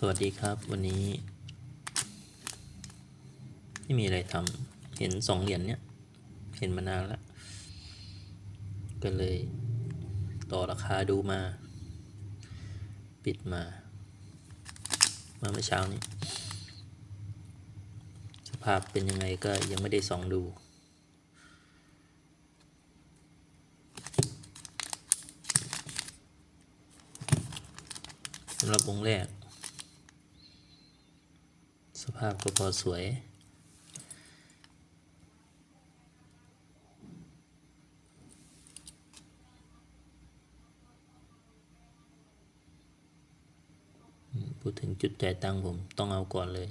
สวัสดีครับวันนี้ ไม่มีอะไรทำเห็นสองเหรียญเนี้ยเห็นมานานแล้ว ก็เลยต่อราคาดูมา ปิดมา มาเมื่อเช้านี้ สภาพเป็นยังไงก็ยังไม่ได้ส่องดู สำหรับองค์แรก ภาพก็พอสวย พูดถึงจุดจ่ายตังผมต้องเอาก่อนเลย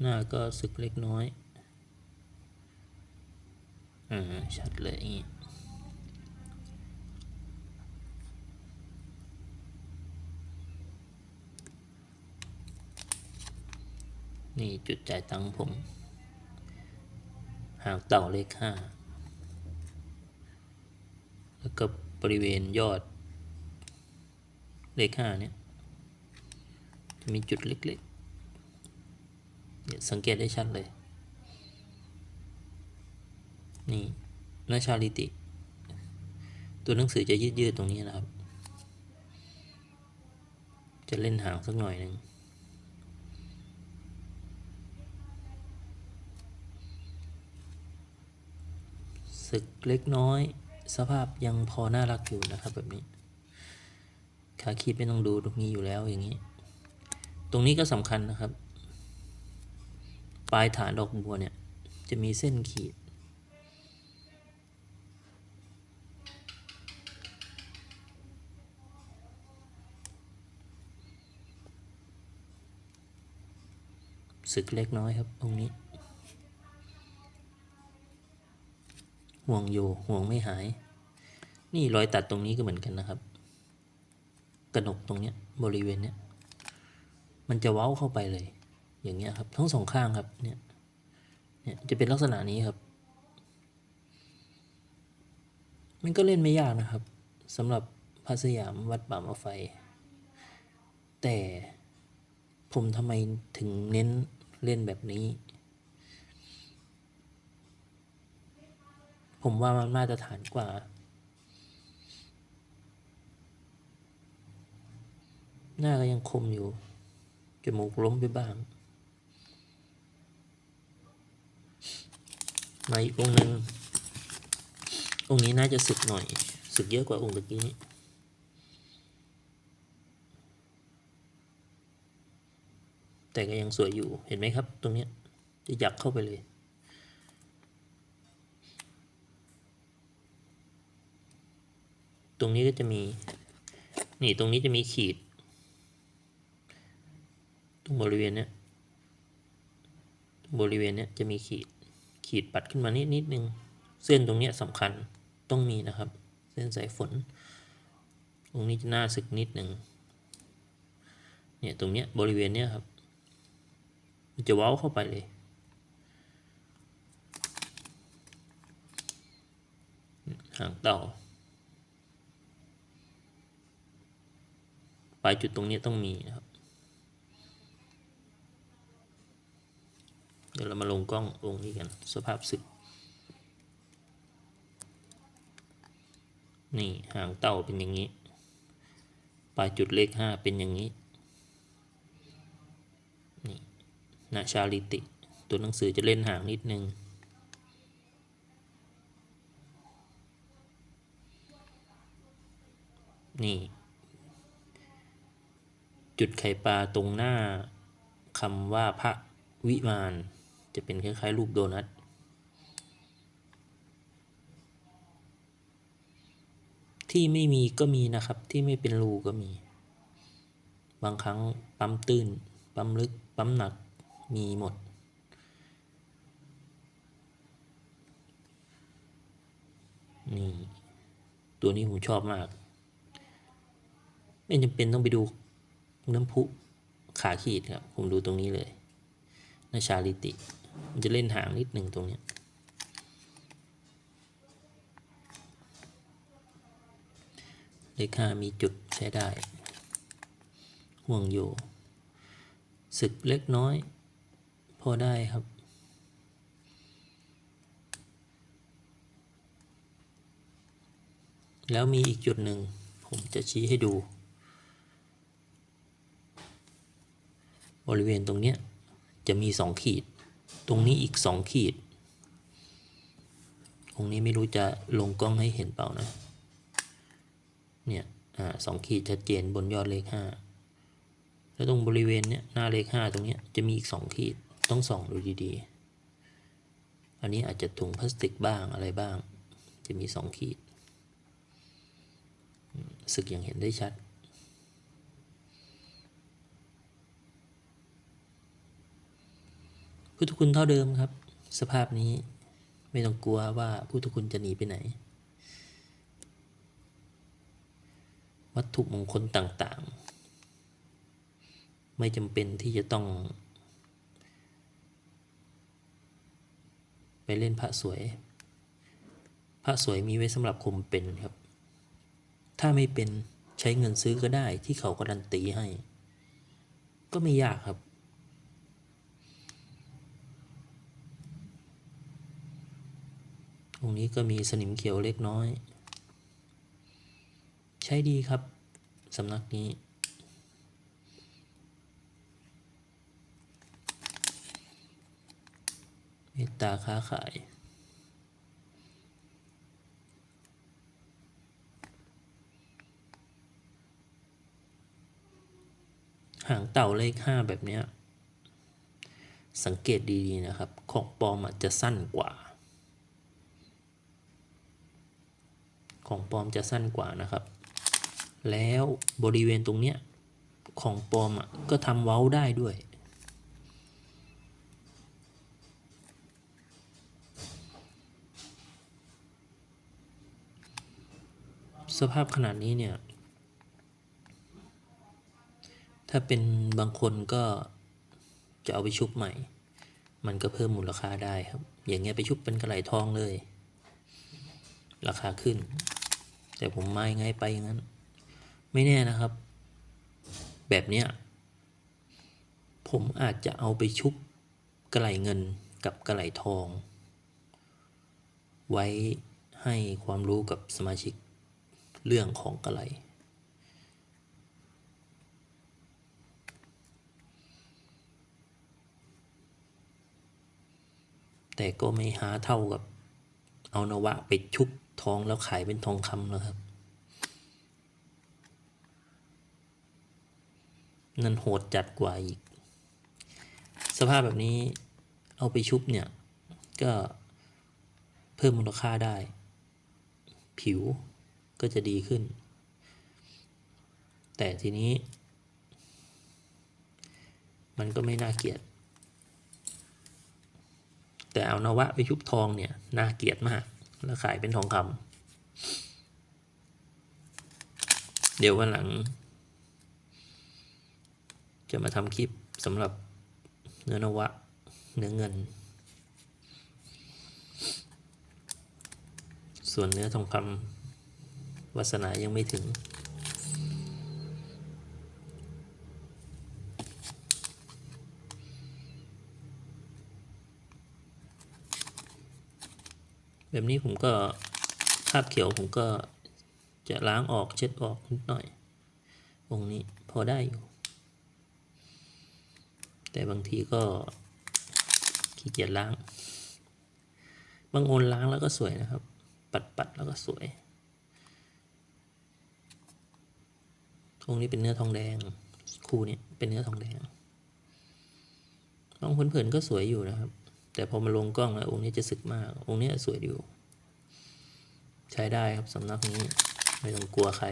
หน้าก็สึกเล็กน้อย อืมชัดเลยอย่างงี้นี่จุดจ่ายตังค์ผม หางเต่าเลขห้าแล้วก็บริเวณยอด เลขห้าเนี่ย จะมีจุดเล็กๆ เนี่ยสังเกตได้ชัดเลย นี่นาชาลิติ ตัวหนังสือจะยืดๆตรงนี้นะครับ จะเล่นหางสักหน่อยหนึ่งศึกเล็กน้อย สภาพยังพอน่ารักอยู่นะครับแบบนี้ ขาขีดไม่ต้องดูตรงนี้อยู่แล้วอย่างนี้ ตรงนี้ก็สำคัญนะครับ ปลายฐานดอกบัวเนี่ย จะมีเส้นขีด ศึกเล็กน้อยครับตรงนี้ ห่วงอยู่ห่วงไม่หาย นี่รอยตัดตรงนี้ก็เหมือนกันนะครับ กระหนกตรงเนี้ยบริเวณเนี้ยมันจะเว้าเข้าไปเลย อย่างเงี้ยครับทั้งสองข้างครับเนี่ยเนี่ยจะเป็นลักษณะนี้ครับ มันก็เล่นไม่ยากนะครับสำหรับพระสยามวัดป่ามาไฟ แต่ผมทำไมถึงเน้น เล่นแบบนี้ ผมว่ามันมาตรฐานกว่า หน้าก็ยังคมอยู่จมูกล้มไปบ้าง มาอีกองค์หนึ่งองค์นี้น่าจะสึกหน่อย สึกเยอะกว่าองค์ตะกี้นี้ แต่ก็ยังสวยอยู่เห็นไหมครับ ตรงนี้จะหยักเข้าไปเลยตรงนี้ก็จะมี นี่ตรงนี้จะมีขีด ตรงบริเวณเนี้ยบริเวณเนี้ยจะมีขีด ขีดปัดขึ้นมานิดนิดนึง เส้นตรงเนี้ยสำคัญต้องมีนะครับ เส้นสายฝน ตรงนี้จะน้าสึกนิดหนึ่งเนี่ยตรงเนี้ยบริเวณเนี้ยครับ มันจะว้าวเข้าไปเลย หางเต่าปลายจุดตรงนี้ต้องมีนะครับ เดี๋ยวเรามาลงกล้ององค์นี้กัน สภาพสึก นี่หางเต่าเป็นอย่างนี้ ปลายจุดเลขห้าเป็นอย่างนี้ นาชาลิติ ตัวหนังสือจะเล่นห่างนิดนึง นี่ จุดไข่ปลาตรงหน้าคำว่าพระวิมานจะเป็นคล้ายๆรูปโดนัทที่ไม่มีก็มีนะครับที่ไม่เป็นรูก็มี บางครั้งปั๊มตื้น ปั๊มลึก ปั๊มหนัก มีหมด นี่ ตัวนี้ผมชอบมาก ไม่จำเป็นต้องไปดูน้ำพุขาขีดครับ ผมดูตรงนี้เลยนาชาลิติ มันจะเล่นหางนิดหนึ่งตรงนี้เลขห้ามีจุดใช้ได้ ห่วงอยู่ศึกเล็กน้อย อได้ครับ แล้วมีอีกจุดหนึ่ง ผมจะชี้ให้ดู บริเวณตรงเนี้ยจะมีสองขีด ตรงนี้อีกสองขีด ตรงนี้ไม่รู้จะลงกล้องให้เห็นเปล่านะ เนี่ย อ่าสองขีดชัดเจนบนยอดเลขห้าแล้วตรงบริเวณเนี้ยหน้าเลขห้าตรงเนี้ยจะมีอีกสองขีด ต้องส่องดูดีๆ อันนี้อาจจะถุงพลาสติกบ้างอะไรบ้าง จะมีสองขีด สึกอย่างเห็นได้ชัด พุทธคุณเท่าเดิมครับ สภาพนี้ไม่ต้องกลัวว่าพุทธคุณจะหนีไปไหน วัตถุมงคลต่างๆ ไม่จำเป็นที่จะต้อง ไปเล่นพระสวย พระสวยมีไว้สำหรับคมเป็นครับ ถ้าไม่เป็นใช้เงินซื้อก็ได้ที่เขาการันตีให้ ก็ไม่ยากครับ ตรงนี้ก็มีสนิมเขียวเล็กน้อย ใช้ดีครับสำนักนี้ เมตตาค้าขายหางเต่าเลขห้าแบบเนี้ยสังเกตดีๆนะครับ ของปลอมอาจจะสั้นกว่า ของปลอมจะสั้นกว่านะครับ แล้วบริเวณตรงเนี้ยของปลอมอะก็ทำเว้าได้ด้วย สภาพขนาดนี้เนี่ย ถ้าเป็นบางคนก็จะเอาไปชุบใหม่ มันก็เพิ่มมูลค่าได้ครับ อย่างเงี้ยไปชุบเป็นกระไหลทองเลย ราคาขึ้น แต่ผมไม่ไงไปอย่างนั้น ไม่แน่นะครับ แบบเนี้ยผมอาจจะเอาไปชุบกระไหลเงินกับกระไหลทอง ไว้ให้ความรู้กับสมาชิก เรื่องของกระไหลแต่ก็ไม่หาเท่ากับ เอานวะไปชุบทองแล้วขายเป็นทองคำแล้วครับ นั่นโหดจัดกว่าอีก สภาพแบบนี้เอาไปชุบเนี่ย ก็เพิ่มมูลค่าได้ ผิว ก็จะดีขึ้น แต่ทีนี้ มันก็ไม่น่าเกลียด แต่เอานวะไปชุบทองเนี่ย น่าเกลียดมาก แล้วขายเป็นทองคำเดี๋ยววันหลัง จะมาทำคลิปสำหรับเนื้อนวะ เนื้อเงิน ส่วนเนื้อทองคำ วาสนายังไม่ถึง แบบนี้ผมก็คาบเขียวผมก็จะล้างออกเช็ดออกนิดหน่อย องค์นี้พอได้อยู่ แต่บางทีก็ขี้เกียจล้าง บางองล้างแล้วก็สวยนะครับ ปัดปัดๆแล้วก็สวย องนี้เป็นเนื้อทองแดง คู่นี้เป็นเนื้อทองแดงมองเผินๆก็สวยอยู่นะครับ แต่พอมาลงกล้องแล้วองค์นี้จะสึกมาก องค์นี้สวยอยู่ ใช้ได้ครับสำนักนี้ ไม่ต้องกลัวใคร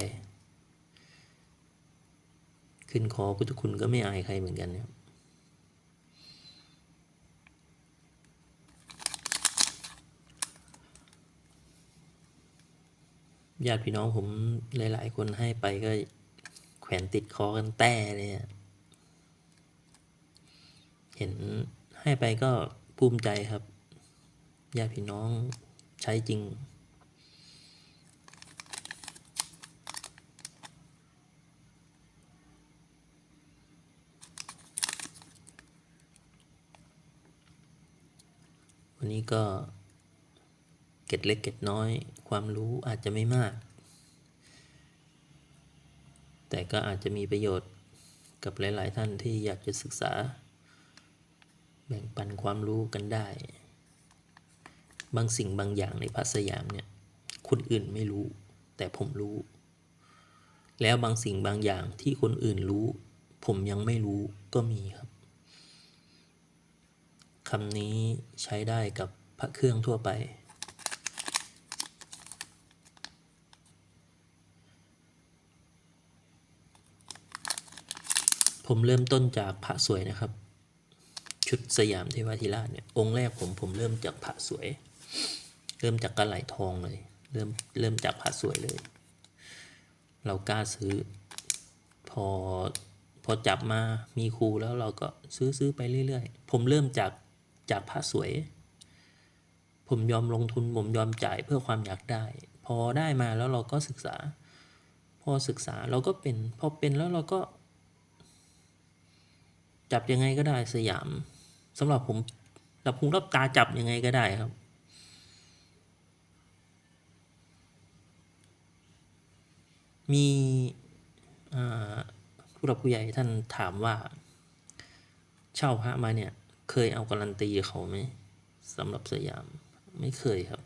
ขึ้นคอพุทธคุณก็ไม่อายใครเหมือนกันนะครับญาติพี่น้องผมหลาย ๆ คนให้ไปก็ แขวนติดคอกันแต้เลยเห็นให้ไปก็ภูมิใจครับญาติพี่น้องใช้จริง วันนี้ก็เก็ดเล็กเก็ดน้อย ความรู้อาจจะไม่มาก แต่ก็อาจจะมีประโยชน์กับหลาย ๆ ท่านที่อยากจะศึกษา แบ่งปันความรู้กันได้ บางสิ่งบางอย่างในพระสยามเนี่ยคนอื่นไม่รู้ แต่ผมรู้ แล้วบางสิ่งบางอย่างที่คนอื่นรู้ ผมยังไม่รู้ก็มีครับคำนี้ใช้ได้กับพระเครื่องทั่วไป ผมเริ่มต้นจากพระสวยนะครับ ชุดสยามเทวาธิราชเนี่ยองค์แรกผมผมเริ่มจากพระสวย เริ่มจากกระไหลทองเลย เริ่มเริ่มจากพระสวยเลย เรากล้าซื้อ พอพอจับมามีครูแล้วเราก็ซื้อซื้อไปเรื่อยๆ ผมเริ่มจากจากพระสวย ผมยอมลงทุนผมยอมจ่ายเพื่อความอยากได้ พอได้มาแล้วเราก็ศึกษา พอศึกษาเราก็เป็น พอเป็นแล้วเราก็ จับยังไงก็ได้สยามสำหรับผมรับหูรับตาจับยังไงก็ได้ครับ มีผู้หลักผู้ใหญ่ท่านถามว่า เช่าพระมาเนี่ย เคยเอาการันตีเขาไหมสำหรับสยาม ไม่เคยครับ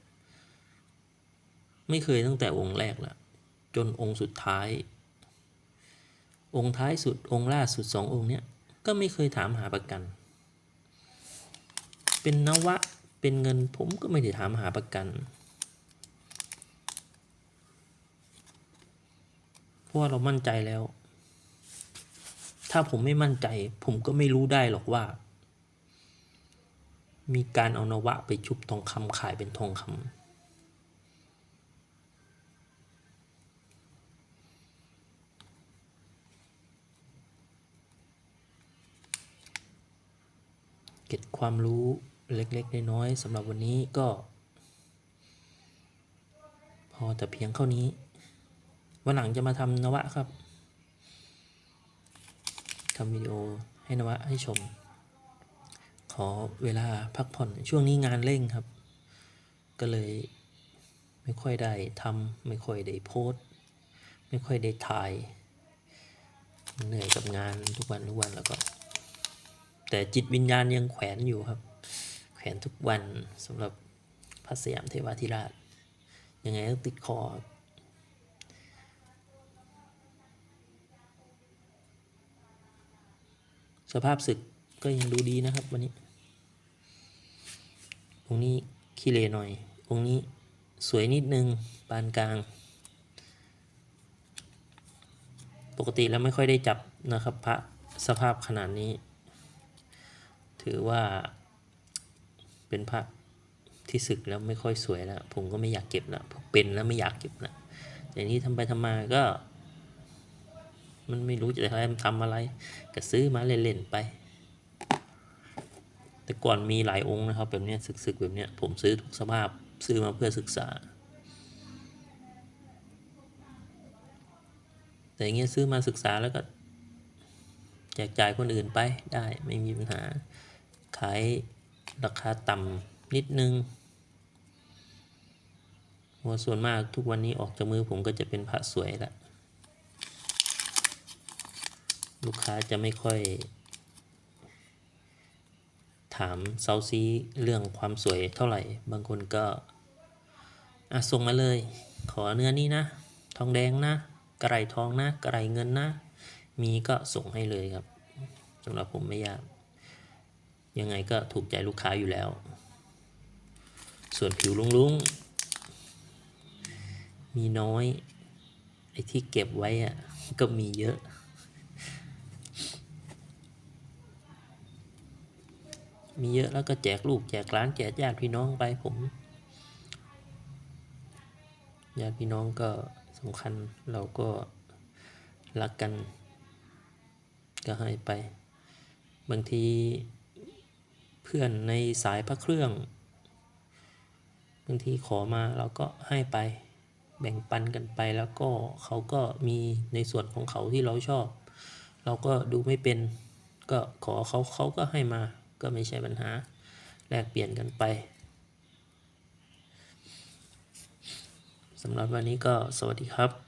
ไม่เคยตั้งแต่องค์แรกละจนองค์สุดท้าย องค์ท้ายสุดองค์ล่าสุดสององค์เนี้ย ก็ไม่เคยถามหาประกัน เป็นนวะ เป็นเงินผมก็ไม่ได้ถามหาประกัน เพราะว่าเรามั่นใจแล้ว ถ้าผมไม่มั่นใจ ผมก็ไม่รู้ได้หรอกว่า มีการเอานวะไปชุบทองคำขายเป็นทองคำ เก็บความรู้เล็กๆน้อยๆสำหรับวันนี้ก็ พอแต่เพียงเท่านี้ วันหลังจะมาทำนวะครับทำวิดีโอให้นวะให้ชม ขอเวลาพักผ่อนช่วงนี้งานเร่งครับ ก็เลยไม่ค่อยได้ทำไม่ค่อยได้โพสต์ไม่ค่อยได้ถ่าย เหนื่อยกับงานทุกวันทุกวันแล้วก็ แต่จิตวิญญาณยังแขวนอยู่ครับ แขวนทุกวันสำหรับพระสยามเทวาธิราช ยังไงต้องติดคอครับสภาพศึกก็ยังดูดีนะครับวันนี้ องค์นี้ขี้เลหน่อย องค์นี้สวยนิดนึงปานกลาง ปกติแล้วไม่ค่อยได้จับนะครับ พระสภาพขนาดนี้ ถือว่าเป็นพระที่ศึกแล้วไม่ค่อยสวยแล้ว ผมก็ไม่อยากเก็บแล้วเป็นแล้วไม่อยากเก็บแล้วแต่นี้ทำไปทำมาก็ มันไม่รู้จะทำอะไร ก็ซื้อมาเล่นๆไป แต่ก่อนมีหลายองค์นะครับ แบบเนี้ยศึกๆแบบเนี้ยผมซื้อทุกสภาพซื้อมาเพื่อศึกษา แต่อย่างเงี้ยซื้อมาศึกษาแล้วก็แจกจ่ายคนอื่นไปได้ไม่มีปัญหา ขายราคาต่ำนิดนึงเพราะส่วนมากทุกวันนี้ออกจากมือผมก็จะเป็นพระสวยละลูกค้าจะไม่ค่อย ถามเซาซีเรื่องความสวยเท่าไหร่ บางคนก็อะส่งมาเลย ขอเนื้อนี้นะ ทองแดงนะ กระไรทองนะ กระไรเงินนะ มีก็ส่งให้เลยครับสำหรับผมไม่ยาก ยังไงก็ถูกใจลูกค้าอยู่แล้ว ส่วนผิวลุงๆ มีน้อยไอ้ที่เก็บไว้อะก็มีเยอะ มีเยอะแล้วก็แจกลูกแจกร้านแจกญาติพี่น้องไปผมญาติพี่น้องก็สำคัญเราก็รักกัน ก็ให้ไป บางที พื่อนในสายพระเครื่องบางทีขอมาเราก็ให้ไปแบ่งปันกันไปแล้วก็เขาก็มีในส่วนของเขาที่เราชอบ เราก็ดูไม่เป็นก็ขอเขาเขาก็ให้มาก็ไม่ใช่ปัญหาแลกเปลี่ยนกันไปสำหรับวันนี้ก็สวัสดีครับ